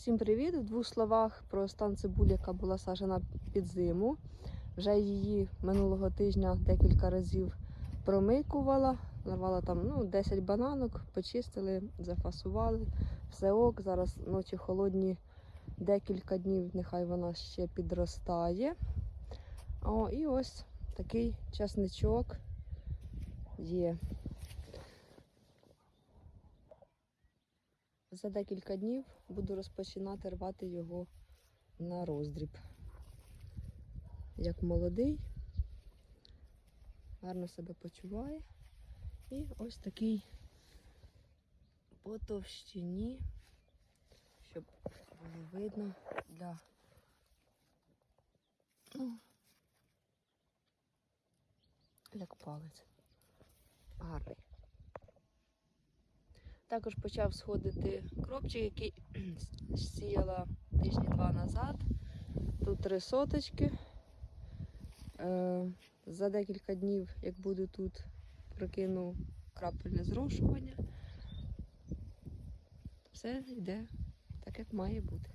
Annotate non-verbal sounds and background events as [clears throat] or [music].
Всім привіт! В двох словах про стан цибулі, яка була сажена під зиму. Вже її минулого тижня декілька разів промикувала. Нарвала там ну, 10 бананок, почистили, зафасували. Все ок. Зараз ночі холодні, декілька днів, нехай вона ще підростає. О, і ось такий часничок є. За декілька днів буду розпочинати рвати його на роздріб. Як молодий, гарно себе почуває. І ось такий по товщині, щоб було видно для ну, як палець. Гарний. Також почав сходити кропчик, який [clears throat] сіяла тижні два назад. Тут три соточки. Е, за декілька днів, як буду тут, прикину крапельне зрошування. Все йде так, як має бути.